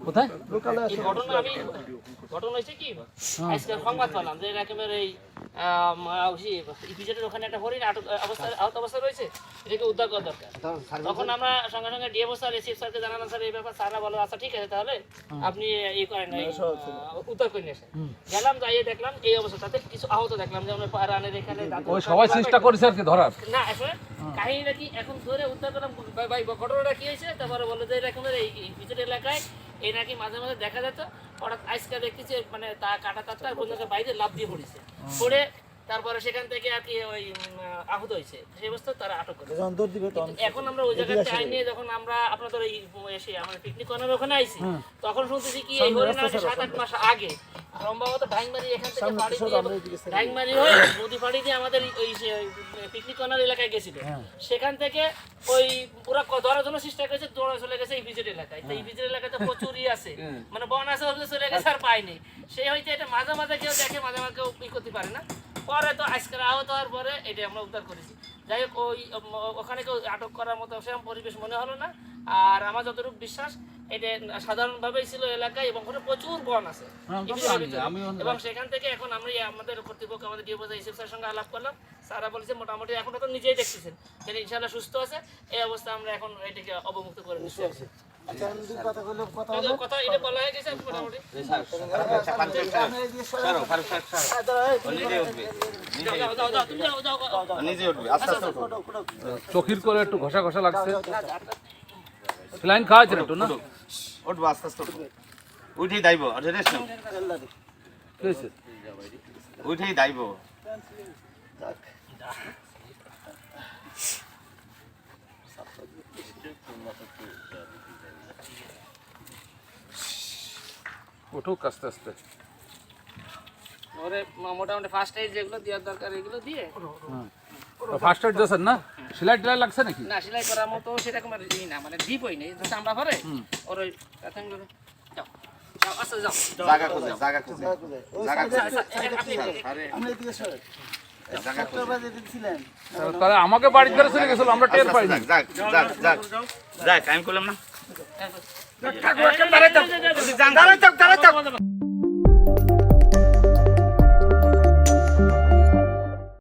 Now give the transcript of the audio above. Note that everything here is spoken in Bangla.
কোথায়? ঘটনা আমি ঘটনা হয়েছে কি? আজকে সংবাদ পেলাম যে এরকমের এই আম, আহ, সেই ইপিজেডের ওখানে একটা হরিণ আহত অবস্থা রয়েছে। এটাকে উদ্ধার করা দরকার। তখন আমরা সঙ্গে সঙ্গে ডিএমও স্যার এসিএফ স্যারকে জানালাম স্যার এই ব্যাপার স্যাররা বলো আচ্ছা ঠিক আছে তাহলে আপনি ই করেন উদ্ধার করে নিয়ে আসেন। গেলাম যাইয়ে দেখলাম এই অবস্থা তাতে কিছু আহত দেখলাম যেমন রানের এখানে সবাই চেষ্টা করেছে আর কি ধরার। না আসলে কাহিনীটা কি? এখন ধরে উদ্ধার করলাম। ভাই ঘটনাটা কি হয়েছে? তারপরে বলল যে এরকম এই এই পিছের এলাকায় এই নাকি মাঝে মাঝে দেখা যেত। হঠাৎ আজকে দেখতেছে মানে তা কাটা তারটা বাইরে লাভ দিয়ে পড়েছে। পড়ে তারপরে সেখান থেকে আর কি ওই আহত হয়েছে। সেই অবস্থা তারা আটক করে। এখন আমরা ওই জায়গায় টাইম নিয়ে যখন আমরা আপনাদের এই এসে আমাদের পিকনিক কর্নার ওখানে আইছি তখন শুনতেছি কি এই হরিণ সাত আট মাস আগে সম্ভবত এখান থেকে পাড়ি দিয়ে হয়ে নদী পাড়ি দিয়ে আমাদের ওই পিকনিক কর্নার এলাকায় গেছিল। সেখান থেকে ওই পুরো ধরার জন্য চেষ্টা করেছে দৌড়ে চলে গেছে এই বিজেড এলাকায়। তো এই বিজেড এলাকায় তো প্রচুরই আছে। মানে বন আছে চলে গেছে আর পাইনি সেই হইতে এটা মাঝে মাঝে কেউ দেখে মাঝে মাঝে কেউ ই করতে পারে না। পরে তো আজকের আহত হওয়ার পরে এটা আমরা উদ্ধার করেছি। যাই হোক ওই ওখানে কেউ আটক করার মতো সেরকম পরিবেশ মনে হলো না। আর আমার যতটুকু বিশ্বাস এটা সাধারণভাবেই ছিল এলাকায় এবং ওখানে প্রচুর বন আছে। হ্যাঁ, আমি। এবং সেখান থেকে এখন আমরা এই আমাদের কর্তৃপক্ষ আমাদের ডিওপোজা ইসেফ স্যারের সঙ্গে আলাপ করলাম। স্যারা বলেছে মোটামুটি এখন তো নিজেই দেখতেছেন। যে ইনশাল্লাহ সুস্থ আছে এই অবস্থা আমরা এখন এটাকে অবমুক্ত করে নিচ্ছি কথা এটা বলা হয়ে গেছে মোটামুটি যাও, যাও, যাও, যাও, তুমি যাও, যাও, যাও। নিজে উঠবে আস্তে আস্তে উঠো। চোখির করে একটু ঘষা ঘষা লাগছে স্লাইন খাওয়াচ্ছেন একটু না উঠবো আস্তে আস্তে উঠবো উঠেই দাইব উঠেই দাইব উঠুক আস্তে আস্তে ওরে মোটামুটি ফার্স্ট এড যেগুলো দেওয়ার দরকার এগুলো দিয়ে ফার্স্ট এড দিয়েছেন না সেলাই টেলাই লাগছে নাকি না সেলাই করার মতো সেরকম আর ই না মানে ডিপ হয়নি জাস্ট আমরা পরে ওর ওই কাতানগুলো যাও যাও আচ্ছা যাও জায়গা খুঁজে জায়গা খুঁজে জায়গা খুঁজে আচ্ছা, আপনি আরে জায়গা খুঁজে তাহলে আমাকে বাড়ি ধরে চলে গেছিল আমরা টের পাইনি যাক যাক যাক যাক আমি করলাম না দাঁড়াই থাক দাঁড়াই থাক